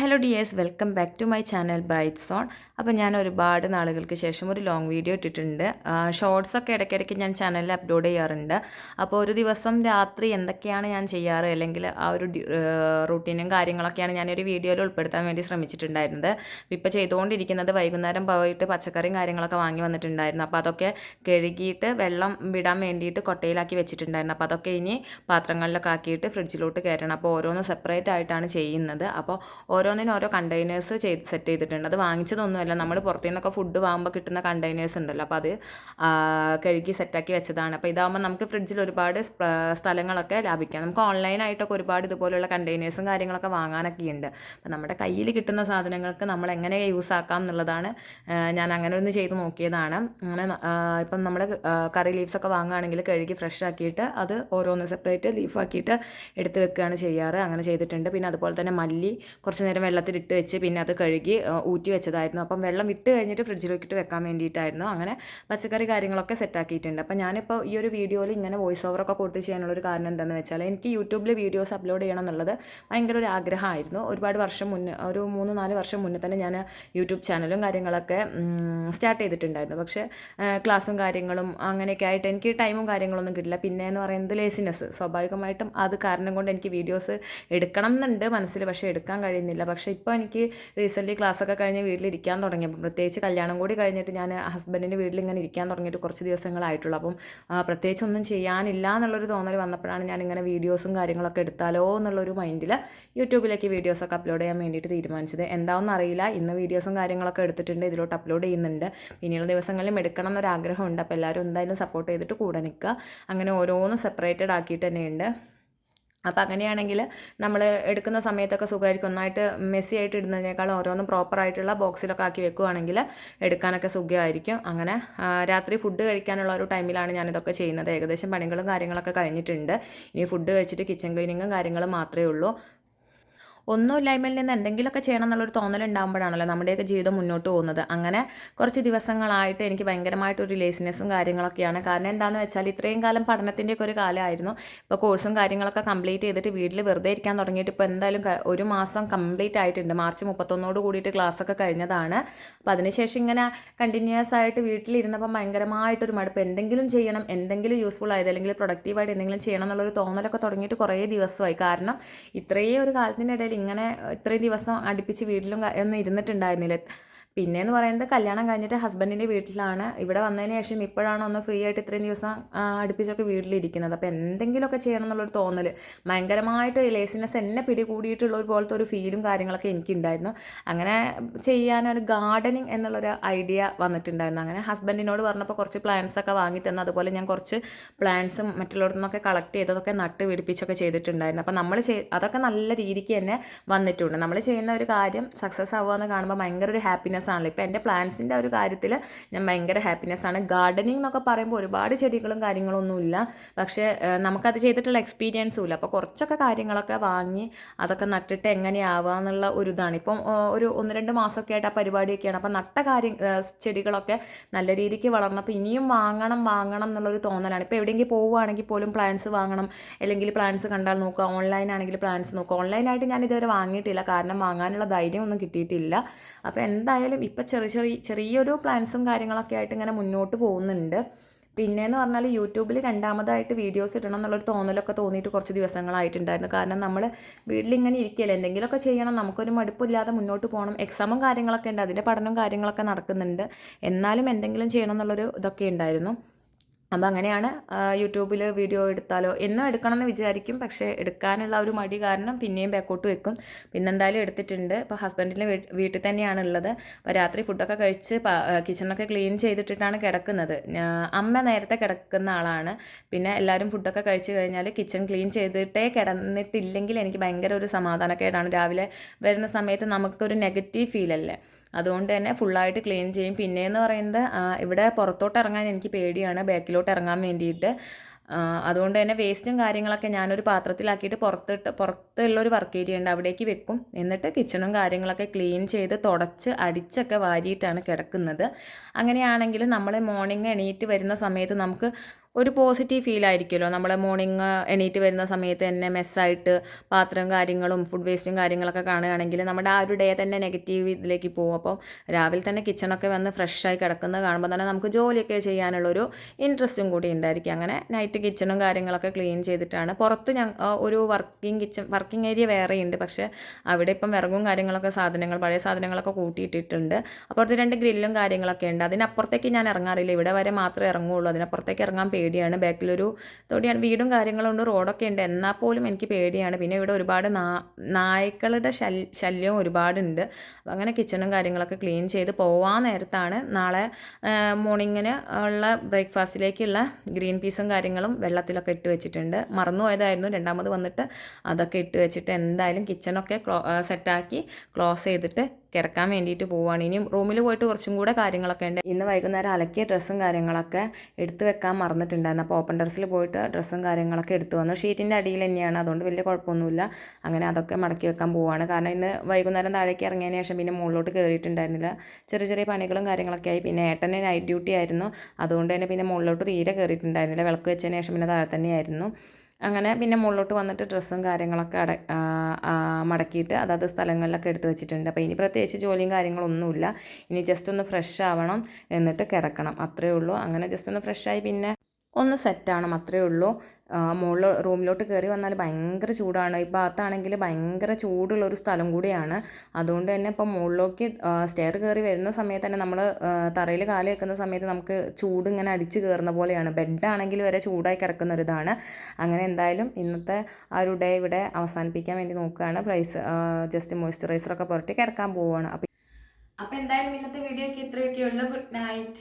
Hello dears welcome back to my channel bright zone അപ്പോൾ ഞാൻ ഒരുപാട് നാളുകൾക്ക് ശേഷം ഒരു ലോങ് വീഡിയോ ഇട്ടിട്ടുണ്ട്. ഷോർട്സൊക്കെ ഇടയ്ക്കിടയ്ക്ക് ഞാൻ ചാനലിൽ അപ്ലോഡ് ചെയ്യാറുണ്ട്. അപ്പോൾ ഒരു ദിവസം രാത്രി എന്തൊക്കെയാണ് ഞാൻ ചെയ്യാറ്? അല്ലെങ്കിൽ ആ ഒരു റൂട്ടീനും കാര്യങ്ങളൊക്കെയാണ് ഞാൻ ഒരു വീഡിയോയിൽ ഉൾപ്പെടുത്താൻ വേണ്ടി ശ്രമിച്ചിട്ടുണ്ടായിരുന്നത്. ഇപ്പോൾ ചെയ്തുകൊണ്ടിരിക്കുന്നത് വൈകുന്നേരം പോയിട്ട് പച്ചക്കറിയും കാര്യങ്ങളൊക്കെ വാങ്ങി വന്നിട്ടുണ്ടായിരുന്നു. അപ്പോൾ അതൊക്കെ കഴുകിയിട്ട് വെള്ളം വിടാൻ വേണ്ടിയിട്ട് കൊട്ടയിലാക്കി വെച്ചിട്ടുണ്ടായിരുന്നു. അപ്പോൾ അതൊക്കെ ഇനി പാത്രങ്ങളിലൊക്കെ ആക്കിയിട്ട് ഫ്രിഡ്ജിലോട്ട് കയറ്റണം. അപ്പോൾ ഓരോന്ന് സെപ്പറേറ്റ് ആയിട്ടാണ് ചെയ്യുന്നത്. അപ്പോൾ ഓരോന്നിനും ഓരോ കണ്ടെയ്നേഴ്സ് ചെയ്ത് സെറ്റ് ചെയ്തിട്ടുണ്ട്. അത് വാങ്ങിച്ചതൊന്നുമല്ല. നമ്മൾ പുറത്തു നിന്നൊക്കെ ഫുഡ് വാങ്ങുമ്പോൾ കിട്ടുന്ന കണ്ടെയ്നേഴ്സ് ഉണ്ടല്ലോ. അപ്പോൾ അത് കഴുകി സെറ്റാക്കി വെച്ചതാണ്. അപ്പോൾ ഇതാകുമ്പോൾ നമുക്ക് ഫ്രിഡ്ജിൽ ഒരുപാട് സ്ഥലങ്ങളൊക്കെ ലാഭിക്കാം. നമുക്ക് ഓൺലൈനായിട്ടൊക്കെ ഒരുപാട് ഇതുപോലുള്ള കണ്ടെയ്നേഴ്സും കാര്യങ്ങളൊക്കെ വാങ്ങാനൊക്കെ ഉണ്ട് അപ്പോൾ നമ്മുടെ കയ്യിൽ കിട്ടുന്ന സാധനങ്ങൾക്ക് നമ്മൾ എങ്ങനെ യൂസ് ആക്കാം എന്നുള്ളതാണ് ഞാൻ അങ്ങനെ ഒന്ന് ചെയ്ത് നോക്കിയതാണ്. അങ്ങനെ ഇപ്പം നമ്മുടെ കറി ലീവ്സൊക്കെ വാങ്ങുകയാണെങ്കിൽ കഴുകി ഫ്രഷ് ആക്കിയിട്ട് അത് ഓരോന്ന് സെപ്പറേറ്റ് ലീഫാക്കിയിട്ട് എടുത്ത് വെക്കുകയാണ് ചെയ്യാറ്. അങ്ങനെ ചെയ്തിട്ടുണ്ട്. പിന്നെ അതുപോലെ തന്നെ മല്ലി കുറച്ച് നേരം വെള്ളത്തിലിട്ട് വെച്ച് പിന്നെ അത് കഴുകി ഊറ്റി വെച്ചതായിരുന്നു. അപ്പം വെള്ളം ഇട്ട് കഴിഞ്ഞിട്ട് ഫ്രിഡ്ജിലേക്കിട്ട് വെക്കാൻ വേണ്ടിയിട്ടായിരുന്നു. അങ്ങനെ പച്ചക്കറി കാര്യങ്ങളൊക്കെ സെറ്റാക്കിയിട്ടുണ്ട് അപ്പം ഞാനിപ്പോൾ ഈ ഒരു വീഡിയോയിൽ ഇങ്ങനെ വോയിസ് ഓവറൊക്കെ കൊടുത്ത് ചെയ്യാനുള്ളൊരു കാരണം എന്താണെന്ന് വെച്ചാൽ എനിക്ക് യൂട്യൂബിൽ വീഡിയോസ് അപ്ലോഡ് ചെയ്യണം എന്നുള്ളത് ഭയങ്കര ഒരു ആഗ്രഹമായിരുന്നു. ഒരുപാട് വർഷം മുന്നേ ഒരു മൂന്ന് നാല് വർഷം മുന്നേ തന്നെ ഞാൻ യൂട്യൂബ് ചാനലും കാര്യങ്ങളൊക്കെ സ്റ്റാർട്ട് ചെയ്തിട്ടുണ്ടായിരുന്നു. പക്ഷേ ക്ലാസ്സും കാര്യങ്ങളും അങ്ങനെയൊക്കെ ആയിട്ട് എനിക്ക് ടൈമും കാര്യങ്ങളൊന്നും കിട്ടില്ല. പിന്നെ എന്ന് പറയുന്നത് ലേസിനെസ് സ്വാഭാവികമായിട്ടും അത് കാരണം കൊണ്ട് എനിക്ക് വീഡിയോസ് എടുക്കണം എന്നുണ്ട് മനസ്സിൽ പക്ഷേ എടുക്കാൻ കഴിയുന്നില്ല. പക്ഷേ ഇപ്പോൾ എനിക്ക് റീസെന്റ്ലി ക്ലാസ്സൊക്കെ കഴിഞ്ഞ് വീട്ടിലിരിക്കാൻ തുടങ്ങിയപ്പോൾ പ്രത്യേകിച്ച് കല്യാണം കൂടി കഴിഞ്ഞിട്ട് ഞാൻ ഹസ്ബൻഡിന്റെ വീട്ടിൽ ഇങ്ങനെ ഇരിക്കാൻ തുടങ്ങിയിട്ട് കുറച്ച് ദിവസങ്ങളായിട്ടുള്ളൂ. അപ്പം പ്രത്യേകിച്ച് ഒന്നും ചെയ്യാനില്ല എന്നുള്ളൊരു തോന്നൽ വന്നപ്പോഴാണ് ഞാൻ ഇങ്ങനെ വീഡിയോസും കാര്യങ്ങളൊക്കെ എടുത്താലോ എന്നുള്ളൊരു മൈൻഡിൽ യൂട്യൂബിലേക്ക് വീഡിയോസൊക്കെ അപ്ലോഡ് ചെയ്യാൻ വേണ്ടിയിട്ട് തീരുമാനിച്ചത്. എന്താണെന്ന് അറിയില്ല. ഇന്ന് വീഡിയോസും കാര്യങ്ങളൊക്കെ എടുത്തിട്ടുണ്ട്. ഇതിലോട്ട് അപ്ലോഡ് ചെയ്യുന്നുണ്ട്. ഇനിയുള്ള ദിവസങ്ങളിലും എടുക്കണം എന്നൊരാഗ്രഹമുണ്ട്. അപ്പോൾ എല്ലാവരും എന്തായാലും സപ്പോർട്ട് ചെയ്തിട്ട് കൂടെ നിൽക്കുക. അങ്ങനെ ഓരോന്ന് സെപ്പറേറ്റഡ് ആക്കിയിട്ട് തന്നെയുണ്ട്. അപ്പോൾ അങ്ങനെയാണെങ്കിൽ നമ്മൾ എടുക്കുന്ന സമയത്തൊക്കെ സുഖമായിരിക്കും ഒന്നായിട്ട് മെസ്സി ആയിട്ട് ഇടുന്നതിനേക്കാൾ ഓരോന്നും പ്രോപ്പറായിട്ടുള്ള ബോക്സിലൊക്കെ ആക്കി വെക്കുകയാണെങ്കിൽ എടുക്കാനൊക്കെ സുഖമായിരിക്കും അങ്ങനെ രാത്രി ഫുഡ് കഴിക്കാനുള്ള ഒരു ടൈമിലാണ് ഞാനിതൊക്കെ ചെയ്യുന്നത്. ഏകദേശം പണികളും കാര്യങ്ങളൊക്കെ കഴിഞ്ഞിട്ടുണ്ട്. ഇനി ഫുഡ് കഴിച്ചിട്ട് കിച്ചൺ ക്ലീനിങ്ങും കാര്യങ്ങളും മാത്രമേ ഉള്ളൂ. ഒന്നുമില്ലായ്മയിൽ നിന്ന് എന്തെങ്കിലുമൊക്കെ ചെയ്യണം എന്നുള്ളൊരു തോന്നലുണ്ടാകുമ്പോഴാണല്ലോ നമ്മുടെയൊക്കെ ജീവിതം മുന്നോട്ട് പോകുന്നത്. അങ്ങനെ കുറച്ച് ദിവസങ്ങളായിട്ട് എനിക്ക് ഭയങ്കരമായിട്ടൊരു ലേസിനെസ്സും കാര്യങ്ങളൊക്കെയാണ്. കാരണം എന്താണെന്ന് വെച്ചാൽ ഇത്രയും കാലം പഠനത്തിന്റെയൊക്കെ ഒരു കാലമായിരുന്നു. ഇപ്പോൾ കോഴ്സും കാര്യങ്ങളൊക്കെ കംപ്ലീറ്റ് ചെയ്തിട്ട് വീട്ടിൽ വെറുതെ ഇരിക്കാൻ തുടങ്ങിയിട്ട് ഇപ്പോൾ എന്തായാലും ഒരു മാസം കംപ്ലീറ്റ് ആയിട്ടുണ്ട്. മാർച്ച് മുപ്പത്തൊന്നോട് കൂടിയിട്ട് ക്ലാസ്സൊക്കെ കഴിഞ്ഞതാണ്. അപ്പോൾ അതിനുശേഷം ഇങ്ങനെ കണ്ടിന്യൂസ് ആയിട്ട് വീട്ടിലിരുന്നപ്പം ഭയങ്കരമായിട്ടൊരു മടുപ്പ്. എന്തെങ്കിലും ചെയ്യണം എന്തെങ്കിലും യൂസ്ഫുൾ ആയത് അല്ലെങ്കിൽ പ്രൊഡക്റ്റീവായിട്ട് എന്തെങ്കിലും ചെയ്യണം എന്നുള്ളൊരു തോന്നലൊക്കെ തുടങ്ങിയിട്ട് കുറേ ദിവസമായി. കാരണം ഇത്രയും ഒരു കാലത്തിനിടയിൽ ഇങ്ങനെ ഇത്രയും ദിവസം അടുപ്പിച്ച് വീട്ടിലും ഒന്നും ഇരുന്നിട്ടുണ്ടായിരുന്നില്ല. പിന്നെയെന്ന് പറയുന്നത് കല്യാണം കഴിഞ്ഞിട്ട് ഹസ്ബൻഡിന്റെ വീട്ടിലാണ്. ഇവിടെ വന്നതിന് ശേഷം ഇപ്പോഴാണ് ഒന്ന് ഫ്രീ ആയിട്ട് ഇത്രയും ദിവസം അടുപ്പിച്ചൊക്കെ വീട്ടിലിരിക്കുന്നത്. അപ്പോൾ എന്തെങ്കിലുമൊക്കെ ചെയ്യണം എന്നുള്ളൊരു തോന്നൽ ഭയങ്കരമായിട്ട് ലേസിനെസ് എന്നെ പിടികൂടിയിട്ടുള്ള ഒരു പോലത്തെ ഒരു ഫീലും കാര്യങ്ങളൊക്കെ എനിക്കുണ്ടായിരുന്നു. അങ്ങനെ ചെയ്യാനൊരു ഗാർഡനിങ് എന്നുള്ളൊരു ഐഡിയ വന്നിട്ടുണ്ടായിരുന്നു. അങ്ങനെ ഹസ്ബൻഡിനോട് പറഞ്ഞപ്പോൾ കുറച്ച് പ്ലാന്റ്സ് ഒക്കെ വാങ്ങി അതുപോലെ ഞാൻ കുറച്ച് പ്ലാന്റ്സും മറ്റുള്ളവരിൽ നിന്നൊക്കെ കളക്ട് ചെയ്തതൊക്കെ നട്ട് പിടിപ്പിച്ചൊക്കെ ചെയ്തിട്ടുണ്ടായിരുന്നു. അപ്പോൾ നമ്മൾ അതൊക്കെ നല്ല രീതിക്ക് തന്നെ വന്നിട്ടുണ്ട്. നമ്മൾ ചെയ്യുന്ന ഒരു കാര്യം സക്സസ് ആവുക എന്ന് കാണുമ്പോൾ ഭയങ്കര ഒരു ഹാപ്പിനെസ് ഹാപ്പിനെസ് ആണല്ലോ. ഇപ്പോൾ എന്റെ പ്ലാന്റ്സിന്റെ ഒരു കാര്യത്തിൽ ഞാൻ ഭയങ്കര ഹാപ്പിനെസ് ആണ്. ഗാർഡനിങ് എന്നൊക്കെ പറയുമ്പോൾ ഒരുപാട് ചെടികളും കാര്യങ്ങളൊന്നുമില്ല പക്ഷേ നമുക്കത് ചെയ്തിട്ടുള്ള എക്സ്പീരിയൻസും ഇല്ല. അപ്പോൾ കുറച്ചൊക്കെ കാര്യങ്ങളൊക്കെ വാങ്ങി അതൊക്കെ നട്ടിട്ട് എങ്ങനെയാവുക എന്നുള്ള ഒരു ഇതാണ്. ഇപ്പം ഒരു ഒന്ന് രണ്ട് മാസമൊക്കെ ആയിട്ട് ആ പരിപാടിയൊക്കെയാണ്. അപ്പോൾ നട്ട കാര്യം ചെടികളൊക്കെ നല്ല രീതിക്ക് വളർന്നപ്പോൾ ഇനിയും വാങ്ങണം വാങ്ങണം എന്നുള്ളൊരു തോന്നലാണ്. ഇപ്പോൾ എവിടെയെങ്കിലും പോവുകയാണെങ്കിൽ പോലും പ്ലാന്റ്സ് വാങ്ങണം. അല്ലെങ്കിൽ പ്ലാന്റ്സ് കണ്ടാൽ നോക്കുക. ഓൺലൈൻ ആണെങ്കിൽ പ്ലാന്റ്സ് നോക്കുക. ഓൺലൈനായിട്ട് ഞാൻ ഇതുവരെ വാങ്ങിയിട്ടില്ല. കാരണം വാങ്ങാനുള്ള ധൈര്യം ഒന്നും കിട്ടിയിട്ടില്ല. അപ്പോൾ എന്തായാലും എന്തായാലും ഇപ്പം ചെറിയ ചെറിയ ചെറിയൊരു പ്ലാൻസും കാര്യങ്ങളൊക്കെ ആയിട്ട് ഇങ്ങനെ മുന്നോട്ട് പോകുന്നുണ്ട്. പിന്നെയെന്ന് പറഞ്ഞാൽ യൂട്യൂബിൽ രണ്ടാമതായിട്ട് വീഡിയോസ് ഇടണം എന്നുള്ളൊരു തോന്നലൊക്കെ തോന്നിയിട്ട് കുറച്ച് ദിവസങ്ങളായിട്ടുണ്ടായിരുന്നു. കാരണം നമ്മൾ വീട്ടിലിങ്ങനെ ഇരിക്കുകയല്ലേ എന്തെങ്കിലുമൊക്കെ ചെയ്യണം. നമുക്കൊരു മടുപ്പില്ലാതെ മുന്നോട്ട് പോകണം. എക്സാമും കാര്യങ്ങളൊക്കെ ഉണ്ട്. അതിന്റെ പഠനവും കാര്യങ്ങളൊക്കെ നടക്കുന്നുണ്ട്. എന്നാലും എന്തെങ്കിലും ചെയ്യണം എന്നുള്ളൊരു ഇതൊക്കെ ഉണ്ടായിരുന്നു. അപ്പോൾ അങ്ങനെയാണ് യൂട്യൂബിൽ വീഡിയോ എടുത്താലോ എന്നും എടുക്കണം എന്ന് വിചാരിക്കും. പക്ഷേ എടുക്കാനുള്ള ഒരു മടി കാരണം പിന്നെയും ബാക്കോട്ട് വെക്കും. പിന്നെ എന്തായാലും എടുത്തിട്ടുണ്ട് ഇപ്പോൾ ഹസ്ബൻഡിന്റെ വീട്ടിൽ തന്നെയാണ് ഉള്ളത്. അപ്പോൾ രാത്രി ഫുഡൊക്കെ കഴിച്ച് കിച്ചണൊക്കെ ക്ലീൻ ചെയ്തിട്ടിട്ടാണ് കിടക്കുന്നത്. അമ്മ നേരത്തെ കിടക്കുന്ന ആളാണ്. പിന്നെ എല്ലാവരും ഫുഡൊക്കെ കഴിച്ച് കഴിഞ്ഞാൽ കിച്ചൺ ക്ലീൻ ചെയ്തിട്ടേ കിടന്നിട്ടില്ലെങ്കിൽ എനിക്ക് ഭയങ്കര ഒരു സമാധാനക്കേടാണ്. രാവിലെ വരുന്ന സമയത്ത് നമുക്കൊരു നെഗറ്റീവ് ഫീലല്ലേ അതുകൊണ്ട് തന്നെ ഫുള്ളായിട്ട് ക്ലീൻ ചെയ്യും. പിന്നെയെന്ന് പറയുന്നത് ഇവിടെ പുറത്തോട്ട് ഇറങ്ങാൻ എനിക്ക് പേടിയാണ്. ബാക്കിലോട്ട് ഇറങ്ങാൻ വേണ്ടിയിട്ട് അതുകൊണ്ട് തന്നെ വേസ്റ്റും കാര്യങ്ങളൊക്കെ ഞാനൊരു പാത്രത്തിലാക്കിയിട്ട് പുറത്തിട്ട് പുറത്തുള്ള ഒരു വർക്ക് ഏരിയ ഉണ്ട്. അവിടേക്ക് വെക്കും. എന്നിട്ട് കിച്ചണും കാര്യങ്ങളൊക്കെ ക്ലീൻ ചെയ്ത് തുടച്ച് അടിച്ചൊക്കെ വാരിയിട്ടാണ് കിടക്കുന്നത്. അങ്ങനെയാണെങ്കിലും നമ്മൾ മോർണിംഗ് എണീറ്റ് വരുന്ന സമയത്ത് നമുക്ക് ഒരു പോസിറ്റീവ് ഫീൽ ആയിരിക്കുമല്ലോ. നമ്മൾ മോർണിംഗ് എണീറ്റ് വരുന്ന സമയത്ത് തന്നെ മെസ്സായിട്ട് പാത്രം കാര്യങ്ങളും ഫുഡ് വേസ്റ്റും കാര്യങ്ങളൊക്കെ കാണുകയാണെങ്കിൽ നമ്മുടെ ആ ഒരു ഡേ തന്നെ നെഗറ്റീവ് ഇതിലേക്ക് പോകും. അപ്പോൾ രാവിലെ തന്നെ കിച്ചണൊക്കെ വന്ന് ഫ്രഷായി കിടക്കുന്നത് കാണുമ്പോൾ തന്നെ നമുക്ക് ജോലിയൊക്കെ ചെയ്യാനുള്ളൊരു ഇൻട്രസ്റ്റും കൂടി ഉണ്ടായിരിക്കും. അങ്ങനെ നൈറ്റ് കിച്ചണും കാര്യങ്ങളൊക്കെ ക്ലീൻ ചെയ്തിട്ടാണ്. പുറത്ത് ഞങ്ങൾ ഒരു വർക്കിംഗ് കിച്ചൺ വർക്കിംഗ് ഏരിയ വേറെയുണ്ട് പക്ഷേ അവിടെ ഇപ്പം വിറകും കാര്യങ്ങളൊക്കെ സാധനങ്ങൾ പഴയ സാധനങ്ങളൊക്കെ കൂട്ടിയിട്ടിട്ടുണ്ട്. അപ്പുറത്ത് രണ്ട് ഗ്രില്ലും കാര്യങ്ങളൊക്കെ ഉണ്ട്. അതിനപ്പുറത്തേക്ക് ഞാൻ ഇറങ്ങാറില്ല. ഇവിടെ വരെ മാത്രമേ ഇറങ്ങുള്ളൂ. അതിനപ്പുറത്തേക്ക് ഇറങ്ങാൻ പേടിയാണ്. ബാക്കിലൊരു തൊടിയാണ്. വീടും കാര്യങ്ങളും ഉണ്ട് റോഡൊക്കെ ഉണ്ട്. എന്നാൽ പോലും എനിക്ക് പേടിയാണ്. പിന്നെ ഇവിടെ ഒരുപാട് നായ്ക്കളുടെ ശല്യം ഒരുപാടുണ്ട്. അപ്പോൾ അങ്ങനെ കിച്ചണും കാര്യങ്ങളൊക്കെ ക്ലീൻ ചെയ്ത് പോവാൻ നേരത്താണ് നാളെ മോർണിങ്ങിന് ഉള്ള ബ്രേക്ക്ഫാസ്റ്റിലേക്കുള്ള ഗ്രീൻ പീസും കാര്യങ്ങളും വെള്ളത്തിലൊക്കെ ഇട്ട് വെച്ചിട്ടുണ്ട്. മറന്നു പോയതായിരുന്നു. രണ്ടാമത് വന്നിട്ട് അതൊക്കെ ഇട്ട് വെച്ചിട്ട് എന്തായാലും കിച്ചണൊക്കെ ക്ലോ സെറ്റാക്കി ക്ലോസ് ചെയ്തിട്ട് കിടക്കാൻ വേണ്ടിയിട്ട് പോവുകയാണ് ഇനി റൂമിൽ പോയിട്ട് കുറച്ചും കൂടെ കാര്യങ്ങളൊക്കെ ഉണ്ട്. ഇന്ന് വൈകുന്നേരം അലക്കിയ ഡ്രസ്സും കാര്യങ്ങളൊക്കെ എടുത്തു വെക്കാൻ മറന്നിട്ടുണ്ടായിരുന്നു. അപ്പോൾ ഓപ്പൺ ഡ്രസ്സിൽ പോയിട്ട് ഡ്രസ്സും കാര്യങ്ങളൊക്കെ എടുത്തു വന്നു. ഷീറ്റിന്റെ അടിയിൽ തന്നെയാണ്. അതുകൊണ്ട് വലിയ കുഴപ്പമൊന്നുമില്ല. അങ്ങനെ അതൊക്കെ മടക്കി വെക്കാൻ പോവുകയാണ് കാരണം ഇന്ന് വൈകുന്നേരം താഴേക്ക് ഇറങ്ങിയതിന് ശേഷം പിന്നെ മുകളിലോട്ട് കയറിയിട്ടുണ്ടായിരുന്നില്ല. ചെറിയ ചെറിയ പണികളും കാര്യങ്ങളൊക്കെ ആയി. പിന്നെ ഏട്ടന് നൈറ്റ് ഡ്യൂട്ടി ആയിരുന്നു. അതുകൊണ്ട് തന്നെ പിന്നെ മുകളിലോട്ട് തീരെ കയറിയിട്ടുണ്ടായിരുന്നില്ല. വിളക്ക് വെച്ചതിന് ശേഷം പിന്നെ താഴെ തന്നെയായിരുന്നു. അങ്ങനെ പിന്നെ മുകളിലോട്ട് വന്നിട്ട് ഡ്രസ്സും കാര്യങ്ങളൊക്കെ അട മടക്കിയിട്ട് അതാത് സ്ഥലങ്ങളിലൊക്കെ എടുത്ത് വെച്ചിട്ടുണ്ട്. അപ്പോൾ ഇനി പ്രത്യേകിച്ച് ജോലിയും കാര്യങ്ങളൊന്നുമില്ല. ഇനി ജസ്റ്റ് ഒന്ന് ഫ്രഷ് ആവണം എന്നിട്ട് കിടക്കണം. അത്രയേ ഉള്ളൂ. അങ്ങനെ ജസ്റ്റ് ഒന്ന് ഫ്രഷായി പിന്നെ ഒന്ന് സെറ്റാവണം അത്രയേ ഉള്ളൂ. മുകളിൽ റൂമിലോട്ട് കയറി വന്നാൽ ഭയങ്കര ചൂടാണ്. ഈ ഭാഗത്താണെങ്കിൽ ഭയങ്കര ചൂടുള്ള ഒരു സ്ഥലം കൂടിയാണ്. അതുകൊണ്ട് തന്നെ ഇപ്പം മുകളിലേക്ക് സ്റ്റെയർ കയറി വരുന്ന സമയത്ത് തന്നെ നമ്മൾ തറയിൽ കാൽ വെക്കുന്ന സമയത്ത് നമുക്ക് ചൂട് ഇങ്ങനെ അടിച്ച് കയറുന്ന പോലെയാണ്. ബെഡാണെങ്കിൽ വരെ ചൂടായി കിടക്കുന്ന ഒരു ഇതാണ് അങ്ങനെ എന്തായാലും ഇന്നത്തെ ആ ഒരു ഡേ ഇവിടെ അവസാനിപ്പിക്കാൻ വേണ്ടി നോക്കുകയാണ്. പ്രൈസ് ജസ്റ്റ് മോയ്സ്ചറൈസറൊക്കെ പുരട്ടി കിടക്കാൻ പോവുകയാണ്. അപ്പോൾ അപ്പം എന്തായാലും ഇന്നത്തെ വീഡിയോ ഒക്കെ ഇത്രയൊക്കെ ഉള്ളൂ. Good night